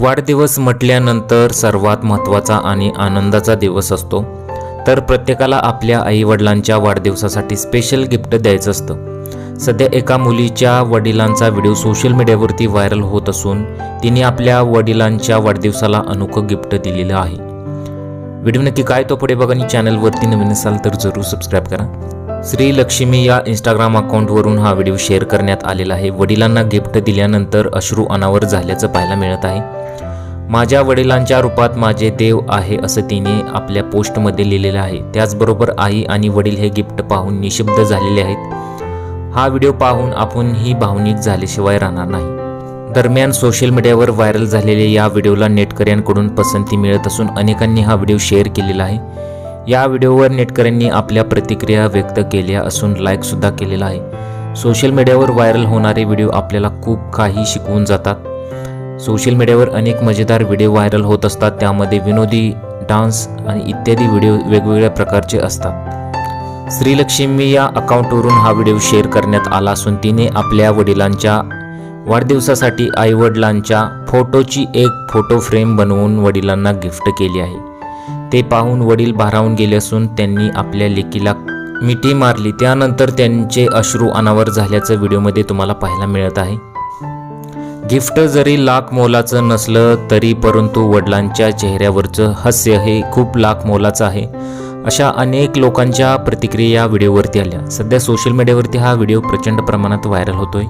वाढदिवस म्हटल्यानंतर सर्वात महत्त्वाचा आणि आनंदाचा दिवस असतो. तर प्रत्येकाला आपल्या आईवडिलांच्या वाढदिवसासाठी स्पेशल गिफ्ट द्यायचं असतं. सध्या एका मुलीच्या वडिलांचा व्हिडिओ सोशल मीडियावरती व्हायरल होत असून तिने आपल्या वडिलांच्या वाढदिवसाला अनोखं गिफ्ट दिलेलं आहे. व्हिडिओ नक्की काय तो पुढे बघा आणि चॅनलवरती नवीन असाल तर जरूर सबस्क्राईब करा. श्री लक्ष्मी या इंस्टाग्राम अकाउंटवरून हा व्हिडिओ शेअर करण्यात आलेला आहे. वडिलांना गिफ्ट दिल्यानंतर अश्रू अनावर झाल्याचं पाहायला मिळत आहे. माझ्या वडिलांच्या रूपात माझे देव आहे असं तिने आपल्या पोस्टमध्ये लिहिलेलं आहे. त्याचबरोबर आई आणि वडील हे गिफ्ट पाहून निशब्द झालेले आहेत. हा व्हिडिओ पाहून आपण ही भावनिक झाल्याशिवाय राहणार नाही. दरम्यान सोशल मीडियावर व्हायरल झालेल्या या व्हिडिओला नेटकऱ्यांकडून पसंती मिळत असून अनेकांनी हा व्हिडिओ शेअर केलेला आहे. या व्हिडिओवर नेटकऱ्यांनी आपल्या प्रतिक्रिया व्यक्त केल्या असून लाईकसुद्धा केलेला आहे. सोशल मीडियावर व्हायरल होणारे व्हिडिओ आपल्याला खूप काही शिकवून जातात. सोशल मीडियावर अनेक मजेदार व्हिडिओ व्हायरल होत असतात. त्यामध्ये विनोदी डान्स आणि इत्यादी व्हिडिओ वेगवेगळ्या प्रकारचे असतात. श्रीलक्ष्मी या अकाउंटवरून हा व्हिडिओ शेअर करण्यात आला असून तिने आपल्या वडिलांच्या वाढदिवसासाठी आईवडिलांच्या फोटोची एक फोटो फ्रेम बनवून वडिलांना गिफ्ट केली आहे. ते पाहून वडील भारावून गेले असून त्यांनी आपल्या लेकीला मिठी मारली. त्यानंतर त्यांचे अश्रू अनावर झाल्याचं व्हिडिओमध्ये तुम्हाला पाहायला मिळत आहे. गिफ्ट जरी लाख मोलाचं नसलं तरी परंतु वडिलांच्या चेहऱ्यावरचं हास्य हे खूप लाख मोलाचं आहे. अशा अनेक लोकांच्या प्रतिक्रिया या व्हिडिओवरती आल्या. सध्या सोशल मीडियावरती हा व्हिडिओ प्रचंड प्रमाणात व्हायरल होतोय.